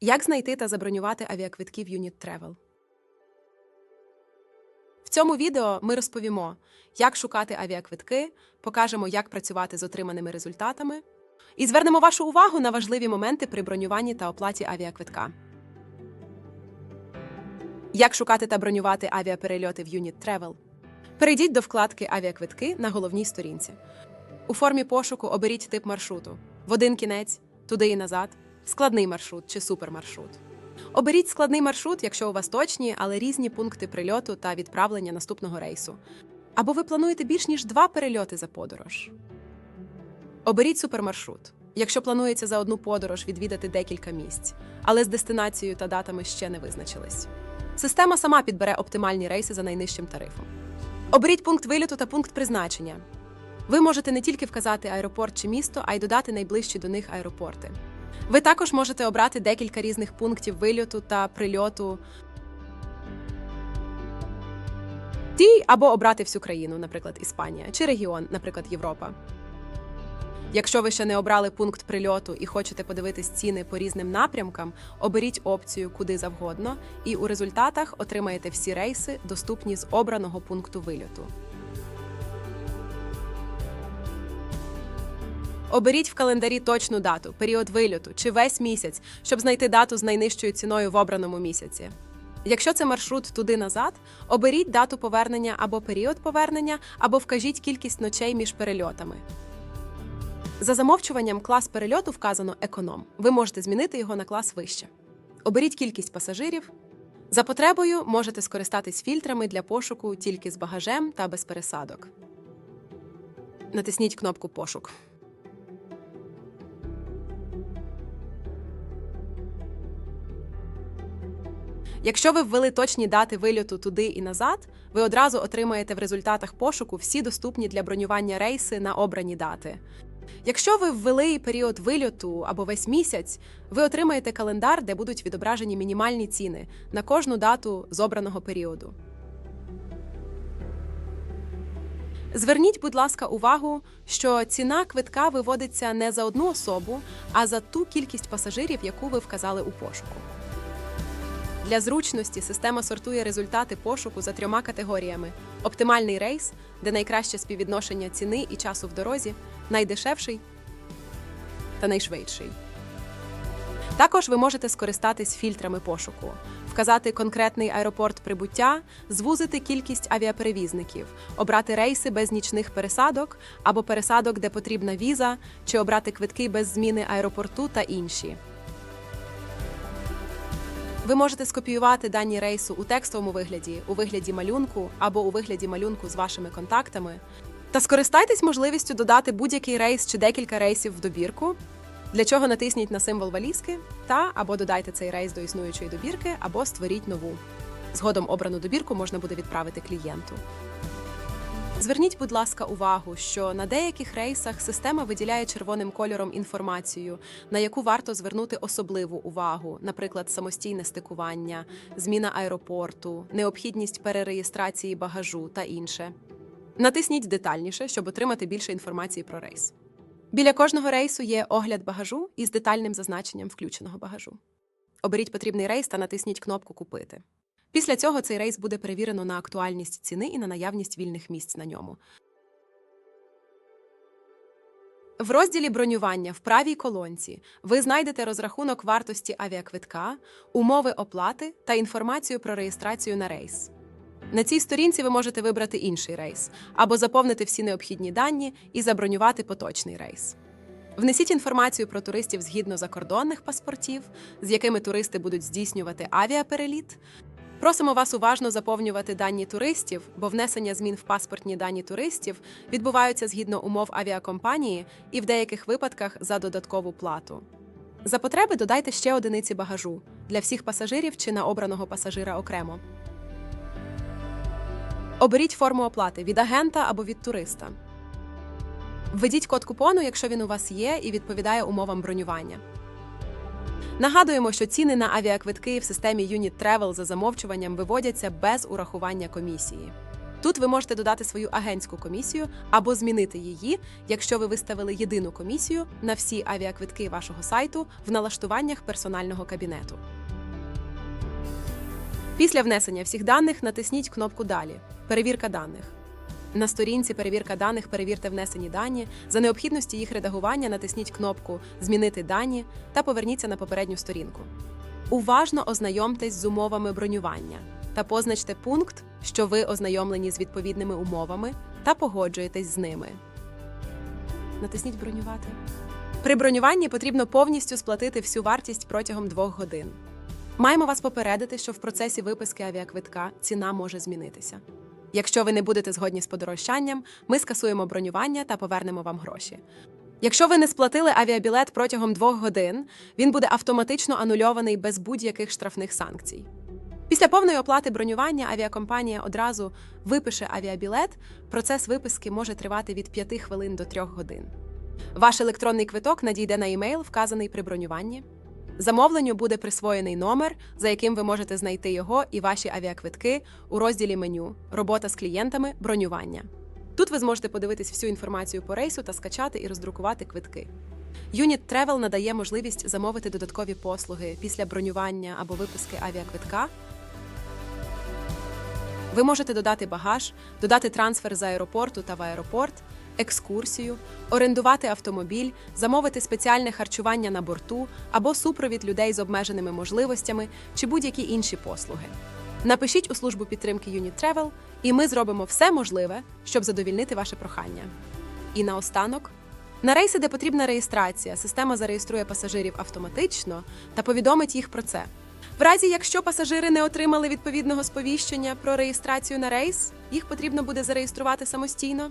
Як знайти та забронювати авіаквитки в Unit Travel? В цьому відео ми розповімо, як шукати авіаквитки, покажемо, як працювати з отриманими результатами, і звернемо вашу увагу на важливі моменти при бронюванні та оплаті авіаквитка. Як шукати та бронювати авіаперельоти в Unit Travel? Перейдіть до вкладки Авіаквитки на головній сторінці. У формі пошуку оберіть тип маршруту в один кінець, туди і назад, складний маршрут чи супермаршрут. Оберіть складний маршрут, якщо у вас точні, але різні пункти прильоту та відправлення наступного рейсу. Або ви плануєте більш ніж два перельоти за подорож. Оберіть супермаршрут, якщо планується за одну подорож відвідати декілька місць, але з дестинацією та датами ще не визначились. Система сама підбере оптимальні рейси за найнижчим тарифом. Оберіть пункт виліту та пункт призначення. Ви можете не тільки вказати аеропорт чи місто, а й додати найближчі до них аеропорти. Ви також можете обрати декілька різних пунктів вильоту та прильоту. Ті або обрати всю країну, наприклад, Іспанія, чи регіон, наприклад, Європа. Якщо ви ще не обрали пункт прильоту і хочете подивитись ціни по різним напрямкам, оберіть опцію куди завгодно, і у результатах отримаєте всі рейси, доступні з обраного пункту вильоту. Оберіть в календарі точну дату, період вильоту чи весь місяць, щоб знайти дату з найнижчою ціною в обраному місяці. Якщо це маршрут туди-назад, оберіть дату повернення або період повернення, або вкажіть кількість ночей між перельотами. За замовчуванням клас перельоту вказано економ. Ви можете змінити його на клас вище. Оберіть кількість пасажирів. За потребою можете скористатись фільтрами для пошуку тільки з багажем та без пересадок. Натисніть кнопку Пошук. Якщо ви ввели точні дати вильоту туди і назад, ви одразу отримаєте в результатах пошуку всі доступні для бронювання рейси на обрані дати. Якщо ви ввели період вильоту або весь місяць, ви отримаєте календар, де будуть відображені мінімальні ціни на кожну дату з обраного періоду. Зверніть, будь ласка, увагу, що ціна квитка виводиться не за одну особу, а за ту кількість пасажирів, яку ви вказали у пошуку. Для зручності система сортує результати пошуку за трьома категоріями: оптимальний рейс, де найкраще співвідношення ціни і часу в дорозі, найдешевший та найшвидший. Також ви можете скористатись фільтрами пошуку, вказати конкретний аеропорт прибуття, звузити кількість авіаперевізників, обрати рейси без нічних пересадок або пересадок, де потрібна віза, чи обрати квитки без зміни аеропорту та інші. Ви можете скопіювати дані рейсу у текстовому вигляді, у вигляді малюнку або у вигляді малюнку з вашими контактами. Та скористайтесь можливістю додати будь-який рейс чи декілька рейсів в добірку. Для чого натисніть на символ валізки та або додайте цей рейс до існуючої добірки, або створіть нову. Згодом обрану добірку можна буде відправити клієнту. Зверніть, будь ласка, увагу, що на деяких рейсах система виділяє червоним кольором інформацію, на яку варто звернути особливу увагу, наприклад, самостійне стикування, зміна аеропорту, необхідність перереєстрації багажу та інше. Натисніть детальніше, щоб отримати більше інформації про рейс. Біля кожного рейсу є огляд багажу із детальним зазначенням включеного багажу. Оберіть потрібний рейс та натисніть кнопку Купити. Після цього цей рейс буде перевірено на актуальність ціни і на наявність вільних місць на ньому. В розділі бронювання в правій колонці ви знайдете розрахунок вартості авіаквитка, умови оплати та інформацію про реєстрацію на рейс. На цій сторінці ви можете вибрати інший рейс або заповнити всі необхідні дані і забронювати поточний рейс. Внесіть інформацію про туристів згідно закордонних паспортів, з якими туристи будуть здійснювати авіапереліт. Просимо вас уважно заповнювати дані туристів, бо внесення змін в паспортні дані туристів відбуваються згідно умов авіакомпанії і в деяких випадках за додаткову плату. За потреби додайте ще одиниці багажу для всіх пасажирів чи на обраного пасажира окремо. Оберіть форму оплати від агента або від туриста. Введіть код купону, якщо він у вас є і відповідає умовам бронювання. Нагадуємо, що ціни на авіаквитки в системі Unit Travel за замовчуванням виводяться без урахування комісії. Тут ви можете додати свою агентську комісію або змінити її, якщо ви виставили єдину комісію на всі авіаквитки вашого сайту в налаштуваннях персонального кабінету. Після внесення всіх даних натисніть кнопку Далі Перевірка даних. На сторінці Перевірка даних перевірте внесені дані. За необхідності їх редагування натисніть кнопку Змінити дані та поверніться на попередню сторінку. Уважно ознайомтесь з умовами бронювання та позначте пункт, що ви ознайомлені з відповідними умовами та погоджуєтесь з ними. Натисніть Бронювати. При бронюванні потрібно повністю сплатити всю вартість протягом двох годин. Маємо вас попередити, що в процесі виписки авіаквитка ціна може змінитися. Якщо ви не будете згодні з подорожчанням, ми скасуємо бронювання та повернемо вам гроші. Якщо ви не сплатили авіабілет протягом двох годин, він буде автоматично анульований без будь-яких штрафних санкцій. Після повної оплати бронювання авіакомпанія одразу випише авіабілет. Процес виписки може тривати від 5 хвилин до 3 годин. Ваш електронний квиток надійде на емейл, вказаний при бронюванні. Замовленню буде присвоєний номер, за яким ви можете знайти його і ваші авіаквитки у розділі меню Робота з клієнтами, бронювання. Тут ви зможете подивитись всю інформацію по рейсу та скачати і роздрукувати квитки. Unit Travel надає можливість замовити додаткові послуги після бронювання або виписки авіаквитка. Ви можете додати багаж, додати трансфер з аеропорту та в аеропорт, екскурсію, орендувати автомобіль, замовити спеціальне харчування на борту або супровід людей з обмеженими можливостями чи будь-які інші послуги. Напишіть у службу підтримки Unit Travel, і ми зробимо все можливе, щоб задовільнити ваше прохання. І наостанок, на рейси, де потрібна реєстрація, система зареєструє пасажирів автоматично та повідомить їх про це. В разі, якщо пасажири не отримали відповідного сповіщення про реєстрацію на рейс, їх потрібно буде зареєструвати самостійно.